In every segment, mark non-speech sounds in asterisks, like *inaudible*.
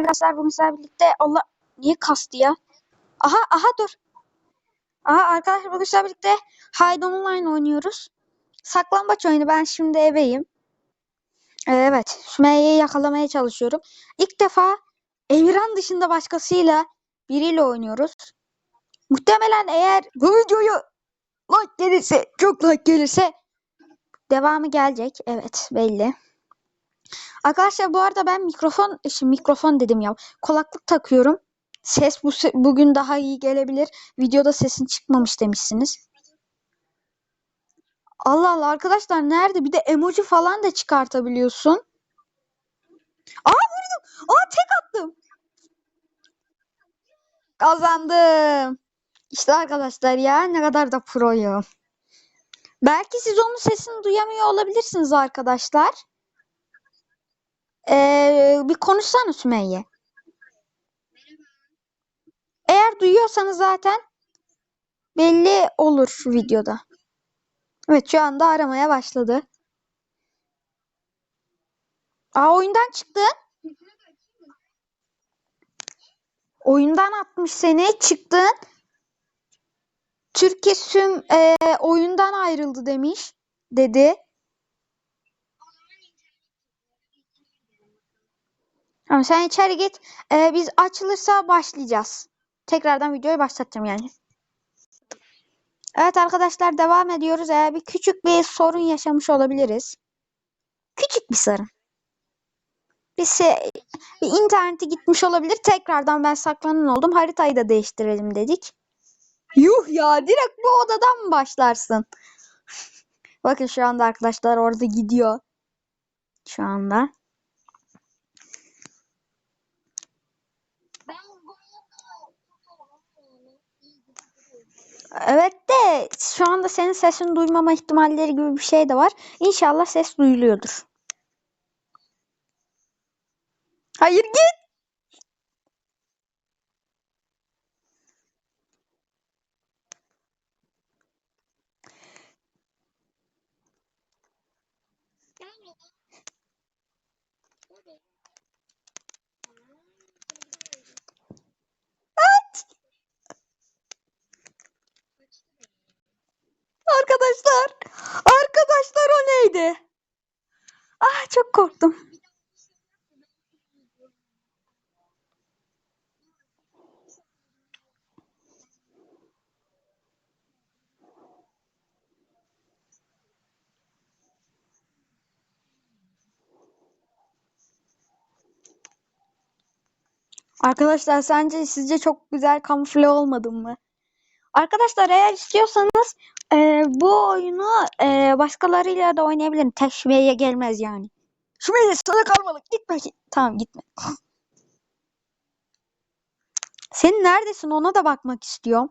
arkadaşlar bugün sizlerle birlikte Allah niye kastı ya? Aha aha dur. Aha arkadaşlar bugün sizlerle birlikte Hide Online oynuyoruz. Saklambaç oyunu ben şimdi eveyim. Ee, evet Sümeyye'yi yakalamaya çalışıyorum. İlk defa Emirhan dışında başkasıyla biriyle oynuyoruz. Muhtemelen eğer bu videoyu like gelirse çok like gelirse devamı gelecek. Evet belli. Arkadaşlar bu arada ben mikrofon, şimdi mikrofon dedim ya. Kulaklık takıyorum. Ses bu bugün daha iyi gelebilir. Videoda sesin çıkmamış demişsiniz. Allah Allah arkadaşlar nerede? Bir de emoji falan da çıkartabiliyorsun. Aa vurdum. Aa tek attım. Kazandım. İşte arkadaşlar ya ne kadar da proyum. Belki siz onun sesini duyamıyor olabilirsiniz arkadaşlar. Ee, bir konuşsana Sümeyye. Eğer duyuyorsanız zaten belli olur videoda. Evet şu anda aramaya başladı. Aa oyundan çıktı. Oyundan atmış seni. Çıktın. Türkiye Süm e, oyundan ayrıldı demiş. Dedi. Tamam sen içeri git. Ee, biz açılırsa başlayacağız. Tekrardan videoyu başlatacağım yani. Evet arkadaşlar devam ediyoruz. Ee, bir küçük bir sorun yaşamış olabiliriz. Küçük bir sorun. Bir, şey, bir interneti gitmiş olabilir. Tekrardan ben saklanan oldum. Haritayı da değiştirelim dedik. Yuh ya direkt bu odadan mı başlarsın? *laughs* Bakın şu anda arkadaşlar orada gidiyor. Şu anda. Evet de şu anda senin sesini duymama ihtimalleri gibi bir şey de var. İnşallah ses duyuluyordur. Hayır git. Aç. Arkadaşlar. Arkadaşlar o neydi? Ah çok korktum. Arkadaşlar sence sizce çok güzel kamufle olmadım mı? Arkadaşlar eğer istiyorsanız e, bu oyunu e, başkalarıyla da oynayabilirim. Şümeye'ye gelmez yani. Şümeye sana kalmalı. Gitme. Tamam gitme. *laughs* Sen neredesin ona da bakmak istiyorum.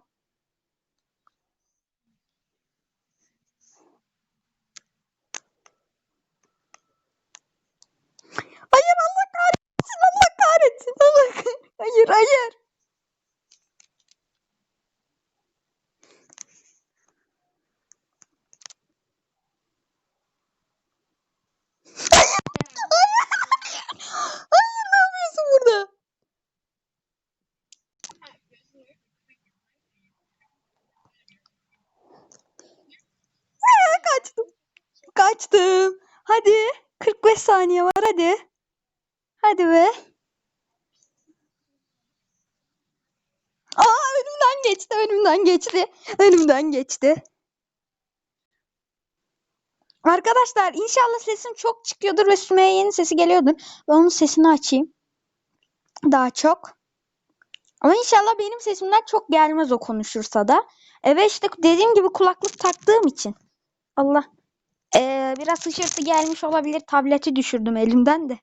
Hayır Allah kahretsin Allah kahretsin. Allah kahretsin. Hayır hayır. Kaçtım. Hadi. 45 saniye var hadi. Hadi be. Aa önümden geçti, önümden geçti. Önümden geçti. Arkadaşlar inşallah sesim çok çıkıyordur ve Sümeyye'nin sesi geliyordur. Ben onun sesini açayım. Daha çok. Ama inşallah benim sesimden çok gelmez o konuşursa da. Evet işte dediğim gibi kulaklık taktığım için. Allah. Ee, biraz hışırtı gelmiş olabilir. Tableti düşürdüm elimden de.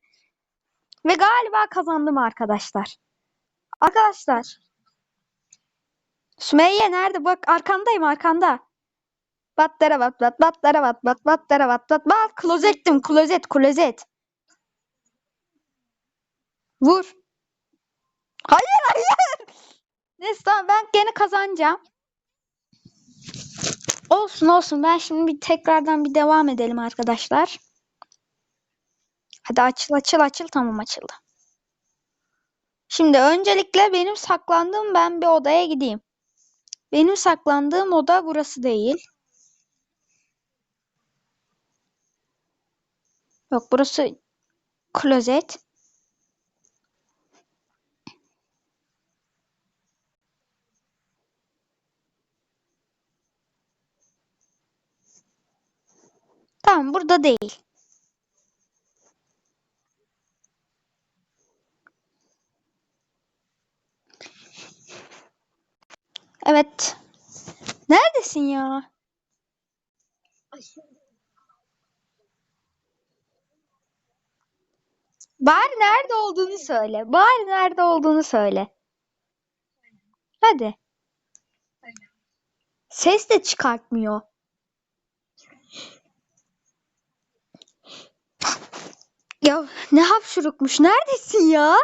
Ve galiba kazandım arkadaşlar. Arkadaşlar. Sümeyye nerede? Bak arkandayım arkanda. Battara bat bat battara bat bat battara bat bat bat klozettim klozet klozet. Vur. Hayır hayır. Neyse tamam ben gene kazanacağım. Olsun olsun ben şimdi bir tekrardan bir devam edelim arkadaşlar. Hadi açıl açıl açıl tamam açıldı. Şimdi öncelikle benim saklandığım ben bir odaya gideyim. Benim saklandığım oda burası değil. Yok burası klozet. Tamam burada değil. Evet. Neredesin ya? Bari nerede olduğunu söyle. Bari nerede olduğunu söyle. Hadi. Ses de çıkartmıyor. Ya ne hapşurukmuş. Neredesin ya?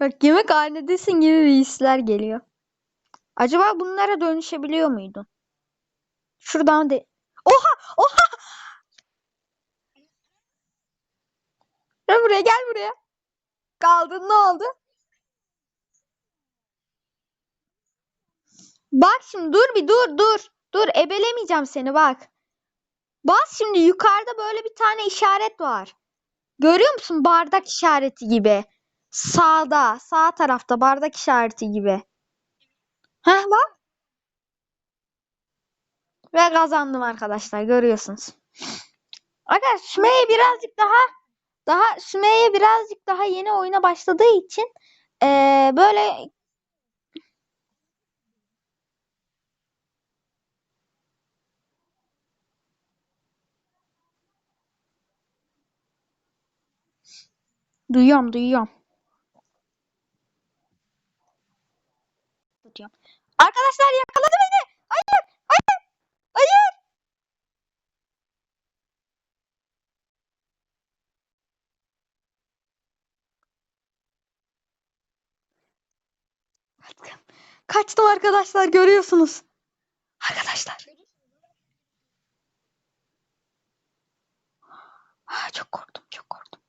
Bak yemekhanedesin gibi bir hisler geliyor. Acaba bunlara dönüşebiliyor muydun? Şuradan de... Oha! Oha! Gel buraya gel buraya. Kaldın ne oldu? Bak şimdi dur bir dur dur. Dur ebelemeyeceğim seni bak. Bas şimdi yukarıda böyle bir tane işaret var. Görüyor musun bardak işareti gibi. Sağda, sağ tarafta bardak işareti gibi. Heh bak. Ve kazandım arkadaşlar görüyorsunuz. Arkadaşlar Sümeyye birazcık daha daha Sümeyye birazcık daha yeni oyuna başladığı için eee, böyle duyuyorum duyuyorum. Diyorum. Arkadaşlar yakaladı beni. Hayır, hayır, hayır. Kaçtım arkadaşlar görüyorsunuz. Arkadaşlar. Ah, çok korktum, çok korktum.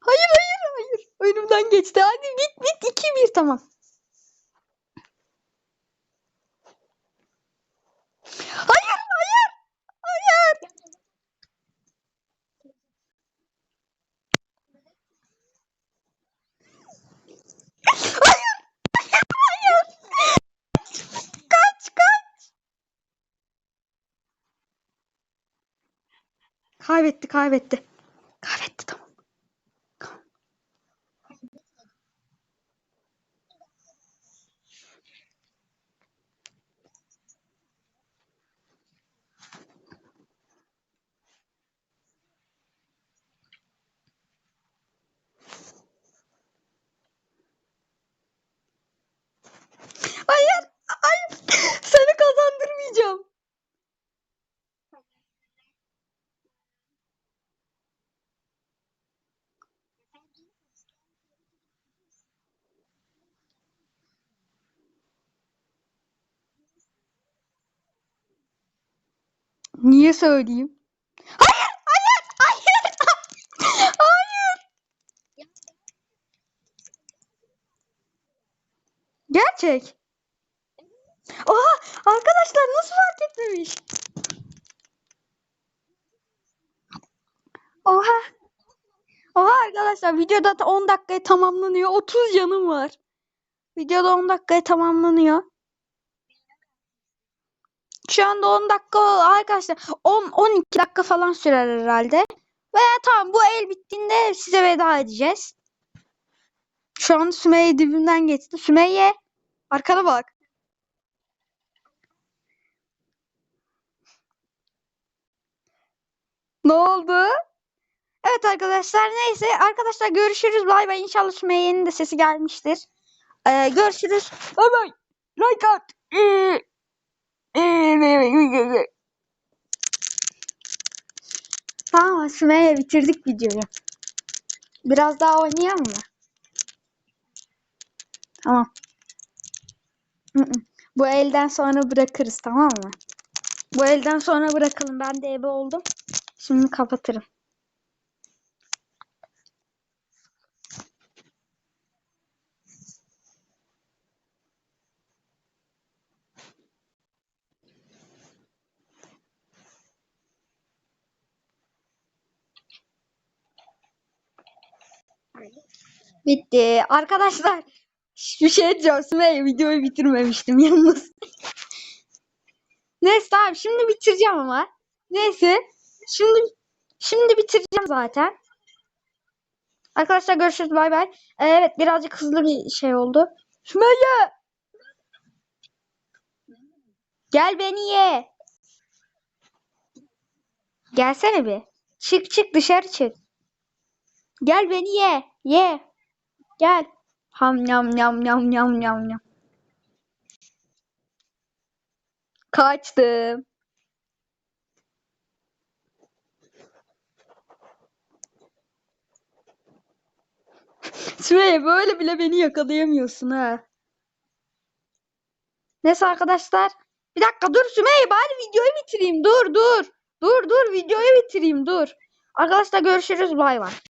Hayır, hayır, hayır. Önümden geçti. Hadi bit bit 2-1 tamam. Hayır, hayır, hayır. Hayır, hayır. Kaç, kaç. Kaybetti. Kaybetti tamam. Hayır, hayır. Seni kazandırmayacağım. Niye söyleyeyim? Hayır, hayır, hayır. *laughs* Hayır. Gerçek. Oha, arkadaşlar nasıl fark etmemiş? Oha. Oha arkadaşlar videoda da 10 dakikaya tamamlanıyor. 30 canım var. Videoda 10 dakikaya tamamlanıyor. Şu anda 10 dakika arkadaşlar 10 12 dakika falan sürer herhalde. Ve tamam bu el bittiğinde size veda edeceğiz. Şu an Sümeyye dibimden geçti. Sümeyye arkana bak. Ne oldu? Evet arkadaşlar neyse arkadaşlar görüşürüz. Bay bay. İnşallah Sümeyye'nin de sesi gelmiştir. Ee, görüşürüz. Bay bay. Like at. *laughs* Tamam Sümeyye bitirdik videoyu. Biraz daha oynayalım mı? Tamam. *laughs* Bu elden sonra bırakırız tamam mı? Bu elden sonra bırakalım. Ben de ebe oldum. Şimdi kapatırım. Bitti. Arkadaşlar bir şey diyeceğim. Sümeyye videoyu bitirmemiştim yalnız. Neyse abi şimdi bitireceğim ama. Neyse. Şimdi şimdi bitireceğim zaten. Arkadaşlar görüşürüz bay bay. Ee, Evet birazcık hızlı bir şey oldu. Sümeyye! Gel beni ye. Gelsene bir. Çık çık dışarı çık. Gel beni ye. Ye. Gel. Ham yam yam yam yam yam yam. Kaçtım. *laughs* Sümeyye böyle bile beni yakalayamıyorsun ha. Neyse arkadaşlar. Bir dakika dur Sümeyye bari videoyu bitireyim. Dur dur. Dur dur videoyu bitireyim dur. Arkadaşlar görüşürüz bay bay.